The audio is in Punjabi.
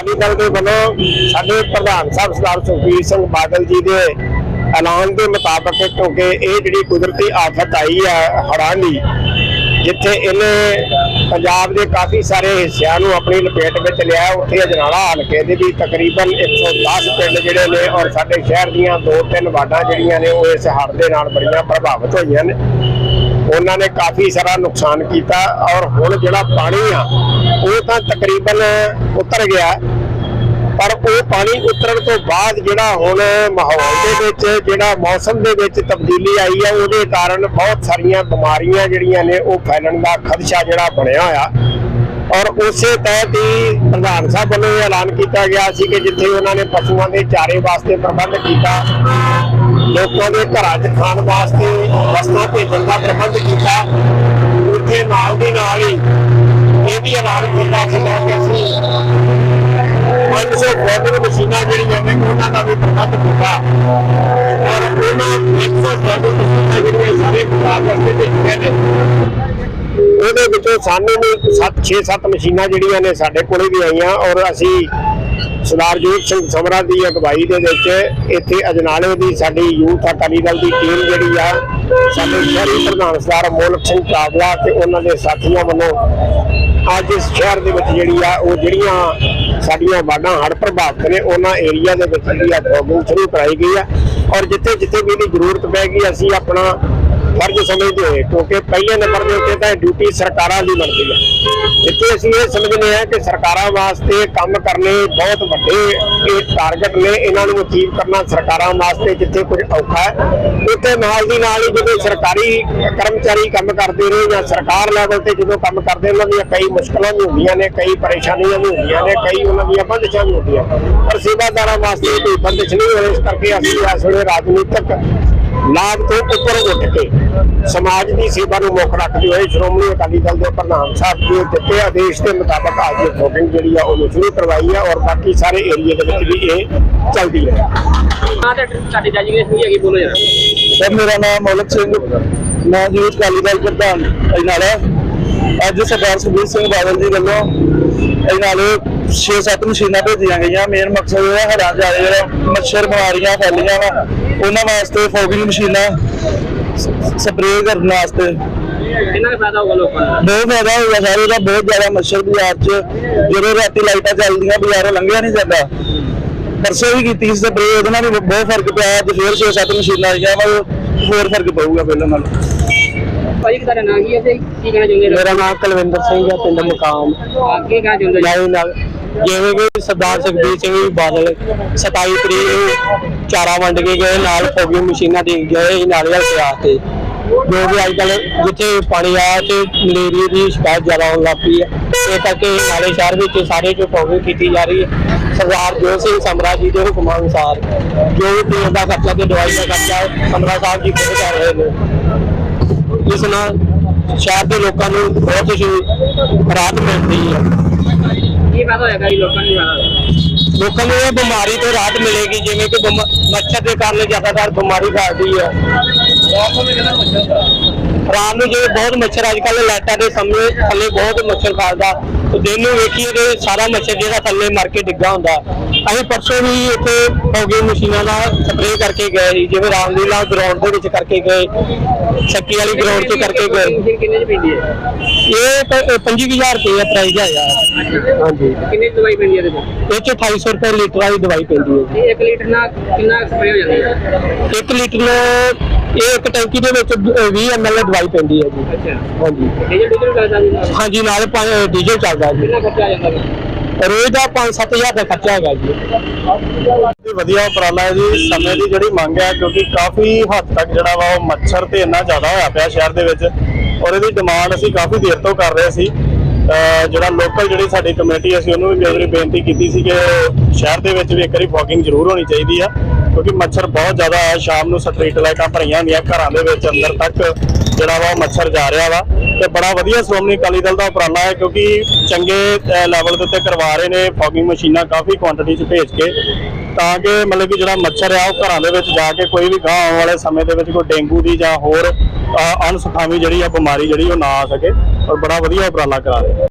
ਅਕਾਲੀ ਦਲ ਦੇ ਵੱਲੋਂ ਸਾਡੇ ਪ੍ਰਧਾਨ ਸਾਹਿਬ ਸਰਦਾਰ ਸੁਖਬੀਰ ਸਿੰਘ ਬਾਦਲ ਜੀ ਦੇ ਐਲਾਨ ਦੇ ਮੁਤਾਬਕ ਕਿਉਂਕਿ ਇਹ ਜਿਹੜੀ ਕੁਦਰਤੀ ਆਫਤ ਆਈ ਹੈ ਹੜ੍ਹਾਂ ਦੀ, ਜਿੱਥੇ ਇਹਨੇ ਪੰਜਾਬ ਦੇ ਕਾਫੀ ਸਾਰੇ ਹਿੱਸਿਆਂ ਨੂੰ ਆਪਣੀ ਲਪੇਟ ਵਿੱਚ ਲਿਆ, ਉੱਥੇ ਅਜਨਾਲਾ ਹਲਕੇ ਦੇ ਵੀ ਤਕਰੀਬਨ 110 ਪਿੰਡ ਜਿਹੜੇ ਨੇ ਔਰ ਸਾਡੇ ਸ਼ਹਿਰ ਦੀਆਂ ਦੋ ਤਿੰਨ ਵਾਰਡਾਂ ਜਿਹੜੀਆਂ ਨੇ ਉਹ ਇਸ ਹੜ੍ਹ ਦੇ ਨਾਲ ਬੜੀਆਂ ਪ੍ਰਭਾਵਿਤ ਹੋਈਆਂ ਨੇ। ਉਹਨਾਂ ਨੇ ਕਾਫੀ ਸਾਰਾ ਨੁਕਸਾਨ ਕੀਤਾ ਔਰ ਹੁਣ ਜਿਹੜਾ ਪਾਣੀ ਆ, ਉਹ ਤਾਂ ਤਕਰੀਬਨ ਉਤਰ ਗਿਆ। ਪਰ ਉਹ ਪਾਣੀ ਉਤਰਨ ਤੋਂ ਬਾਅਦ ਜਿਹੜਾ ਹੁਣ ਮਾਹੌਲ ਦੇ ਵਿੱਚ, ਜਿਹੜਾ ਮੌਸਮ ਦੇ ਵਿੱਚ ਤਬਦੀਲੀ ਆਈ ਹੈ ਉਹਦੇ ਕਾਰਨ ਬਹੁਤ ਸਾਰੀਆਂ ਬਿਮਾਰੀਆਂ ਜਿਹੜੀਆਂ ਨੇ ਉਹ ਫੈਲਣ ਦਾ ਖਦਸ਼ਾ ਜਿਹੜਾ ਬਣਿਆ ਹੋਇਆ। ਔਰ ਉਸੇ ਤਹਿਤ ਹੀ ਪ੍ਰਧਾਨ ਸਾਹਿਬ ਵੱਲੋਂ ਇਹ ਐਲਾਨ ਕੀਤਾ ਗਿਆ ਸੀ ਕਿ ਜਿੱਥੇ ਉਹਨਾਂ ਨੇ ਪਸ਼ੂਆਂ ਦੇ ਚਾਰੇ ਵਾਸਤੇ ਪ੍ਰਬੰਧ ਕੀਤਾ, ਲੋਕਾਂ ਦੇ ਘਰਾਂ 'ਚ ਖਾਣ ਵਾਸਤੇ ਵਸਤਾਂ ਭੇਜਣ ਦਾ ਪ੍ਰਬੰਧ ਕੀਤਾ, ਉੱਥੇ ਨਾਲ ਦੀ ਫੋਟੋ ਮਸ਼ੀਨਾਂ ਜਿਹੜੀਆਂ ਉਹਨਾਂ ਦਾ ਵੀ ਪ੍ਰਬੰਧ ਕੀਤਾ ਔਰ ਉਹਨਾਂ 100 ਫੋਟੋ ਜਿਹੜੀਆਂ ਸਾਰੇ ਪੰਜਾਬ ਵਾਸਤੇ ਭੇਜੀਆਂ ਨੇ। ਉਹਦੇ ਵਿੱਚੋਂ ਸਾਨੂੰ ਵੀ 7 6-7 ਮਸ਼ੀਨਾਂ ਜਿਹੜੀਆਂ ਨੇ ਸਾਡੇ ਕੋਲੇ ਵੀ ਆਈਆਂ। ਔਰ ਅਸੀਂ ਸਰਦਾਰਜੋਤ ਸਿੰਘ ਸਮਰਾ ਦੀ ਅਗਵਾਈ ਦੇ ਵਿੱਚ ਇੱਥੇ ਅਜਨਾਲੇ ਦੀ ਸਾਡੀ ਯੂਥ ਅਕਾਲੀ ਦਲ ਦੀ ਟੀਮ ਜਿਹੜੀ ਆ ਸਾਡੇ ਸ਼ਹਿਰੀ ਪ੍ਰਧਾਨ ਸਰਦਾਰ ਮੋਲਕ ਸਿੰਘ ਚਾਵਲਾ ਤੇ ਉਹਨਾਂ ਦੇ ਸਾਥੀਆਂ ਵੱਲੋਂ ਅੱਜ ਇਸ ਸ਼ਹਿਰ ਦੇ ਵਿੱਚ ਜਿਹੜੀ ਆ, ਉਹ ਜਿਹੜੀਆਂ ਸਾਡੀਆਂ ਵਾਰਡਾਂ ਹੜ੍ਹ ਪ੍ਰਭਾਵਿਤ ਨੇ, ਉਹਨਾਂ ਏਰੀਆ ਦੇ ਵਿੱਚ ਜਿਹੜੀ ਆ ਫੋਗਿੰਗ ਸ਼ੁਰੂ ਕਰਾਈ ਗਈ ਆ। ਔਰ ਜਿੱਥੇ ਜਿੱਥੇ ਵੀ ਇਹਦੀ ਜ਼ਰੂਰਤ ਪੈ ਗਈ, ਅਸੀਂ ਆਪਣਾ ਫਰਜ਼ ਸਮਝਦੇ ਹੋਏ, ਕਿਉਂਕਿ ਪਹਿਲੇ ਨੰਬਰ ਦੇ ਉੱਤੇ ਤਾਂ ਡਿਊਟੀ ਸਰਕਾਰਾਂ ਦੀ ਬਣਦੀ ਹੈ ਜਿੱਥੇ ਅਸੀਂ ਇਹ ਸਮਝਦੇ ਹਾਂ ਕਿ ਸਰਕਾਰਾਂ ਵਾਸਤੇ ਕੰਮ ਕਰਨੇ ਬਹੁਤ ਵੱਡੇ ਇਹ ਟਾਰਗੇਟ ਨੇ, ਇਹਨਾਂ ਨੂੰ ਅਚੀਵ ਕਰਨਾ ਸਰਕਾਰਾਂ ਵਾਸਤੇ ਜਿੱਥੇ ਕੁਝ ਔਖਾ ਹੈ। ਉੱਥੇ ਨਾਲ ਦੀ ਨਾਲ ਹੀ ਜਦੋਂ ਸਰਕਾਰੀ ਕਰਮਚਾਰੀ ਕੰਮ ਕਰਦੇ ਨੇ ਜਾਂ ਸਰਕਾਰ ਲੈਵਲ ਤੇ ਜਦੋਂ ਕੰਮ ਕਰਦੇ ਉਹਨਾਂ ਦੀਆਂ ਕਈ ਮੁਸ਼ਕਲਾਂ ਵੀ ਹੁੰਦੀਆਂ ਨੇ, ਕਈ ਪਰੇਸ਼ਾਨੀਆਂ ਵੀ ਹੁੰਦੀਆਂ ਨੇ, ਕਈ ਉਹਨਾਂ ਦੀਆਂ ਬੰਦਸ਼ਾਂ ਵੀ ਹੁੰਦੀਆਂ ਪਰ ਸੇਵਾਦਾਰਾਂ ਵਾਸਤੇ ਕੋਈ ਬੰਦਸ਼ ਨਹੀਂ ਹੋਵੇ ਇਸ ਕਰਕੇ ਅਸੀਂ ਇਸ ਵੇਲੇ ਰਾਜਨੀਤਿਕ ਲਾਭ ਤੋਂ ਉੱਪਰ ਉੱਠ ਕੇ ਸਮਾਜ ਦੀ ਸੇਵਾ ਨੂੰ ਮੁੱਖ ਰੱਖਦੇ ਹੋਏ ਸ਼੍ਰੋਮਣੀ ਅਕਾਲੀ ਦਲ ਦੇ ਪ੍ਰਧਾਨ ਸਾਹਿਬ ਦੇ ਦਿੱਤੇ ਆਦੇਸ਼ ਦੇ ਮੁਤਾਬਕ ਅੱਜ ਇਹ ਵੋਟਿੰਗ ਜਿਹੜੀ ਆ ਉਹਨੂੰ ਸ਼ੁਰੂ ਕਰਵਾਈ ਆ ਔਰ ਬਾਕੀ ਸਾਰੇ ਏਰੀਆ ਦੇ ਵਿੱਚ ਵੀ ਇਹ ਚੱਲਦੀ ਹੈ ਹਾਂ ਤੇ ਤੁਹਾਡੀ ਡੈਜੀਗਨੇਸ਼ਨ ਕੀ ਹੈਗੀ ਬੋਲੋ ਜਰਾ। ਸਰ ਮੇਰਾ ਨਾਮ ਮੌਲਕ ਸਿੰਘ ਮੈਂ ਯੂਥ ਅਕਾਲੀ ਦਲ ਪ੍ਰਧਾਨ ਅਜਨਾਲਾ। ਅੱਜ ਸਰਦਾਰ ਸੁਖਬੀਰ ਸਿੰਘ ਬਾਦਲ ਜੀ ਵੱਲੋਂ ਅਜਨਾਲੇ 6-7 ਮਸ਼ੀਨਾਂ ਭੇਜੀਆਂ ਗਈਆਂ। ਮੇਨ ਮਕਸਦ ਇਹ ਹੈ ਹਰਾਂ ਜਾ ਜਿਹੜਾ ਮੱਛਰ ਬਿਮਾਰੀਆਂ ਫੈਲੀਆਂ ਵਾ। ਉਹਨਾਂ ਵਾਸਤੇ ਫੋਗਿੰਗ ਮਸ਼ੀਨਾਂ ਸਪਰੇਅ ਕਰਨ ਵਾਸਤੇ। ਕਿੰਨਾ ਫਾਇਦਾ ਹੋਊਗਾ ਲੋਕਾਂ ਨੂੰ? ਬਹੁਤ ਫਾਇਦਾ ਹੋਇਆ ਸਾਰੇ ਦਾ ਬਹੁਤ ਜ਼ਿਆਦਾ ਮੱਛਰ ਬਾਜ਼ਾਰ 'ਚ ਜਦੋਂ ਰਾਤੀ ਲਾਈਟਾਂ ਚੱਲਦੀਆਂ ਬਾਜ਼ਾਰੋਂ ਲੰਘਿਆ ਨਹੀਂ ਜਾਂਦਾ। ਪਰਸੋਂ ਵੀ ਕੀਤੀ ਸੀ ਸਪਰੇਅ ਉਹਦੇ ਨਾਲ ਵੀ ਬਹੁਤ ਫ਼ਰਕ ਪਿਆ। ਅੱਜ ਫੇਰ 6-7 ਮਸ਼ੀਨਾਂ ਆਈਆਂ ਵਾ ਹੋਰ ਫ਼ਰਕ ਪਊਗਾ ਪਹਿਲਾਂ ਨਾਲੋਂ। ਤੁਹਾਡਾ ਨਾਂ ਕੀ ਹੈ ਤੇ ਕੀ ਕਹਿਣਾ ਚਾਹੁੰਦੇ ਮੇਰਾ ਨਾਮ ਕੁਲਵਿੰਦਰ ਸਿੰਘ ਹੈ ਪਿੰਡ ਮਕਾਮ। ਅੱਗੇ ਕਹਿਣਾ ਚਾਹੁੰਦੇ ਜੀ? ਜਿਵੇਂ ਕਿ ਸਰਦਾਰ ਸੁਖਬੀਰ ਸਿੰਘ ਬਾਦਲ 27 ਤਰੀਕ ਨੂੰ ਚਾਰਾ ਵੰਡ ਕੇ ਗਏ, ਨਾਲ ਫੋਗੀ ਮਸ਼ੀਨਾਂ ਦੇ ਗਏ, ਨਾਲੇ ਹਲਕਿਆ ਤੇ। ਜੋ ਵੀ ਅੱਜ ਕੱਲ ਜਿੱਥੇ ਪਾਣੀ ਆ ਤੇ ਮਲੇਰੀਆ ਦੀ ਸ਼ਿਕਾਇਤ ਜ਼ਿਆਦਾ ਹੋਣ ਲੱਗ ਪਈ ਹੈ। ਇਹ ਕਰਕੇ ਨਾਲੇ ਸ਼ਹਿਰ ਵਿੱਚ ਸਾਰੇ ਜੋ ਫੋਗੀ ਕੀਤੀ ਜਾ ਰਹੀ ਹੈ, ਸਰਦਾਰ ਜੋਤ ਸਿੰਘ ਸਮਰਾ ਜੀ ਦੇ ਹੁਕਮਾਂ ਅਨੁਸਾਰ ਜੋ ਵੀ ਤੇਲ ਦਾ ਖਰਚਾ ਤੇ ਦਵਾਈ ਦਾ ਖਰਚਾ ਸਮਰਾ ਸਾਹਿਬ ਜੀ ਖੁਦ ਕਰ ਰਹੇ ਨੇ। ਇਸ ਨਾਲ ਸ਼ਹਿਰ ਦੇ ਲੋਕਾਂ ਨੂੰ ਬਹੁਤ ਹੀ ਰਾਹਤ ਮਿਲਦੀ ਹੈ। ਕੀ ਫਾਇਦਾ ਹੋਏਗਾ ਜੀ ਲੋਕਾਂ ਨੂੰ ਫਾਇਦਾ ਹੋਏਗਾ? ਲੋਕਾਂ ਨੂੰ ਇਹ ਬਿਮਾਰੀ ਤੋਂ ਰਾਹਤ ਮਿਲੇਗੀ ਜਿਵੇਂ ਕਿ ਮੱਛਰ ਦੇ ਕਾਰਨ ਜ਼ਿਆਦਾਤਰ ਬਿਮਾਰੀ ਫੈਲਦੀ ਹੈ। ਰਾਤ ਨੂੰ ਜਿਵੇਂ ਬਹੁਤ ਮੱਛਰ ਅੱਜ ਕੱਲ੍ਹ ਲਾਈਟਾਂ ਦੇ ਸਾਹਮਣੇ ਥੱਲੇ ਬਹੁਤ ਮੱਛਰ ਫੈਲਦਾ। ਤੇ ਦਿਨ ਨੂੰ ਵੇਖੀਏ ਤੇ ਸਾਰਾ ਮੱਛਰ ਜਿਹੜਾ ਥੱਲੇ ਮਰ ਕੇ ਡਿੱਗਾ ਹੁੰਦਾ। ਅਸੀਂ ਪਰਸੋਂ ਵੀ ਇੱਥੇ ਫੋਗੀ ਮਸ਼ੀਨਾਂ ਦਾ ਸਪਰੇਅ ਕਰਕੇ ਗਏ ਸੀ ਜਿਵੇਂ ਰਾਮਲੀਲਾ ਗਰਾਊਂਡ ਦੇ ਵਿੱਚ ਕਰਕੇ ਗਏ ਸ਼ੱਕੀ ਵਾਲੀ ਗਰਾਊਂਡ 'ਚ ਕਰਕੇ ਗਏ। ਮਸ਼ੀਨ ਕਿੰਨੇ ਚ ਪੈਂਦੀ ਹੈ? ਇਹ ਤਾਂ 25000 ਰੁਪਏ ਪ੍ਰਾਈਸ ਹੈਗਾ। ਹਾਂਜੀ। ਕਿੰਨੇ ਦਵਾਈ ਪੈਂਦੀ ਹੈ ਇਹਦੇ ਵਿੱਚ ਇਹ 'ਚ 250 ਰੁਪਏ ਲੀਟਰ ਵਾਲੀ ਦਵਾਈ ਪੈਂਦੀ ਹੈ ਇਹ 1 ਲੀਟਰ ਨਾਲ ਕਿੰਨਾ ਸਪਰੇ ਹੋ ਜਾਂਦਾ ਹੈ? ਇੱਕ ਲੀਟਰ ਨੂੰ ਇਹ ਇੱਕ ਟੈਂਕੀ ਦੇ ਵਿੱਚ 20 ml ਦਵਾਈ ਪੈਂਦੀ ਹੈ ਜੀ। ਅੱਛਾ। ਹਾਂਜੀ। ਡੀਜ਼ਲ ਡੀਜ਼ਲ ਜੀ ਨਾਲ? ਹਾਂਜੀ ਨਾਲ ਪੰਜ- ਡੀਜ਼ਲ ਚੱਲਦਾ ਜੀ। ਕਿੰਨਾ ਖਰਚਾ ਆ ਜਾਂਦਾ ਜੀ ਰੋਜ਼ ਦਾ 5-7000 ਦਾ ਖਰਚਾ ਹੈਗਾ ਜੀ। ਵਧੀਆ ਉਪਰਾਲਾ ਹੈ ਜੀ। ਸਮੇਂ ਦੀ ਜਿਹੜੀ ਮੰਗ ਹੈ, ਕਿਉਂਕਿ ਕਾਫੀ ਹੱਦ ਤੱਕ ਜਿਹੜਾ ਵਾ ਉਹ ਮੱਛਰ ਤੇ ਇੰਨਾ ਜ਼ਿਆਦਾ ਹੋਇਆ ਪਿਆ ਸ਼ਹਿਰ ਦੇ ਵਿੱਚ ਔਰ ਇਹਦੀ ਡਿਮਾਂਡ ਅਸੀਂ ਕਾਫੀ ਦੇਰ ਤੋਂ ਕਰ ਰਹੇ ਸੀ। ਜਿਹੜਾ ਲੋਕਲ ਜਿਹੜੀ ਸਾਡੀ ਕਮੇਟੀ ਅਸੀਂ ਉਹਨੂੰ ਵੀ ਕਈ ਵਾਰੀ ਬੇਨਤੀ ਕੀਤੀ ਸੀ ਕਿ ਸ਼ਹਿਰ ਦੇ ਵਿੱਚ ਵੀ ਇੱਕ ਵਾਰੀ ਫੋਗਿੰਗ ਜ਼ਰੂਰ ਹੋਣੀ ਚਾਹੀਦੀ ਆ, ਕਿਉਂਕਿ ਮੱਛਰ ਬਹੁਤ ਜ਼ਿਆਦਾ ਹੈ ਸ਼ਾਮ ਨੂੰ ਸਟਰੀਟ ਲਾਈਟਾਂ ਭਰੀਆਂ ਹੁੰਦੀਆਂ ਘਰਾਂ ਦੇ ਵਿੱਚ, ਅੰਦਰ ਤੱਕ ਜਿਹੜਾ ਵਾ ਉਹ ਮੱਛਰ ਜਾ ਰਿਹਾ ਵਾ ਤੇ ਬੜਾ ਵਧੀਆ ਸ਼੍ਰੋਮਣੀ ਅਕਾਲੀ ਦਲ ਦਾ ਉਪਰਾਲਾ ਹੈ ਕਿਉਂਕਿ ਚੰਗੇ ਲੈਵਲ ਦੇ ਉੱਤੇ ਕਰਵਾ ਰਹੇ ਨੇ ਫੋਗਿੰਗ ਮਸ਼ੀਨਾਂ ਕਾਫੀ ਕੁਆਂਟੀਟੀ 'ਚ ਭੇਜ ਕੇ ਤਾਂ ਕਿ ਮਤਲਬ ਕਿ ਜਿਹੜਾ ਮੱਛਰ ਆ ਉਹ ਘਰਾਂ ਦੇ ਵਿੱਚ ਜਾ ਕੇ ਕੋਈ ਵੀ ਗਾਂ ਆਉਣ ਵਾਲੇ ਸਮੇਂ ਦੇ ਵਿੱਚ ਕੋਈ ਡੇਂਗੂ ਦੀ ਜਾਂ ਹੋਰ ਅਹ, ਜਿਹੜੀ ਆ ਬਿਮਾਰੀ ਜਿਹੜੀ ਉਹ ਨਾ ਆ ਸਕੇ ਔਰ ਬੜਾ ਵਧੀਆ ਉਪਰਾਲਾ ਕਰਾ ਰਹੇ